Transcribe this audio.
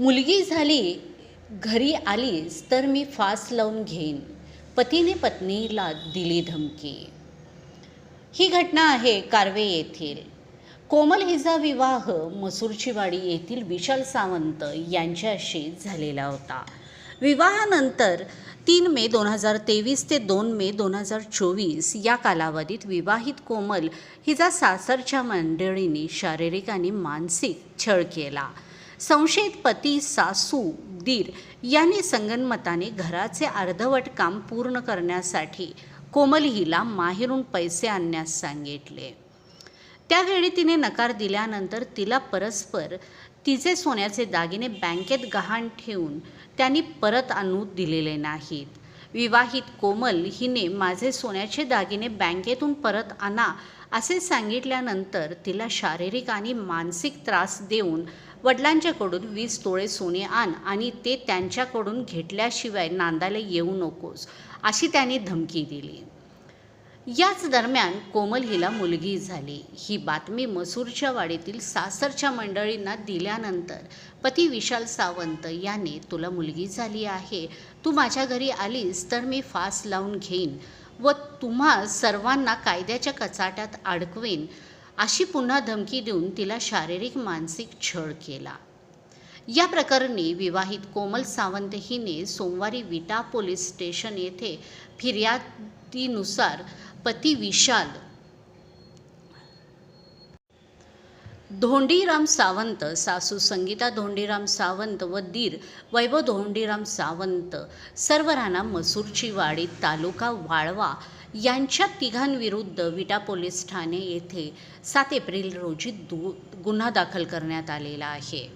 मुलगी झाली घरी आलीस तर मी फास लावून घेईन. पतीने पत्नीला दिली धमकी. ही घटना आहे कारवे येथील. कोमल हिचा विवाह मसूरचीवाडी येथील विशाल सावंत यांच्याशी झालेला होता. विवाहानंतर तीन मे दोन हजार तेवीस ते दोन मे दोन हजार चोवीस या कालावधीत विवाहित कोमल हिचा सासरच्या मंडळींनी शारीरिक आणि मानसिक छळ केला. संशयित पती सासू दीर यांनी संगनमताने घराचे अर्धवट काम पूर्ण करण्यासाठी कोमल हिला माहेरून पैसे आणण्यास सांगितले. त्यावेळी तिने नकार दिल्यानंतर तिला परस्पर तिचे सोन्याचे दागिने बँकेत गहाण ठेवून त्यांनी परत आणू दिलेले नाहीत. विवाहित कोमल हिने माझे सोन्याचे दागिने बँकेतून परत आणा असे सांगितल्यानंतर तिला शारीरिक आणि मानसिक त्रास देऊन वडिलांच्याकडून वीस तोळे सोने आण आणि ते त्यांच्याकडून घेतल्याशिवाय नांदायला येऊ नकोस अशी त्यांनी धमकी दिली. याच दरम्यान कोमल हिला मुलगी झाली. ही बातमी मसूरच्या वाडीतील सासरच्या मंडळींना दिल्यानंतर पती विशाल सावंत याने तुला मुलगी झाली आहे तू माझ्या घरी आलीस तर मी फास लावून घेईन व तुम्हा सर्वांना कायद्याच्या कचाट्यात अडकवेन. अशी पुन्हा धमकी देऊन तिला शारीरिक मानसिक छळ केला. या प्रकरणी विवाहित कोमल सावंत हिने सोमवारी विटा पोलीस स्टेशन येथे फिर्यादीनुसार पती विशाल धोंडीराम सावंत सासू संगीता धोंडीराम सावंत व दीर वैभव धोंडीराम सावंत सर्व राणा मसूरची वाडी तालुका वाळवा यांच्या तिघांविरुद्ध विटा पोलीस ठाणे येथे सात एप्रिल रोजी दु गुन्हा दाखल करण्यात आलेला आहे.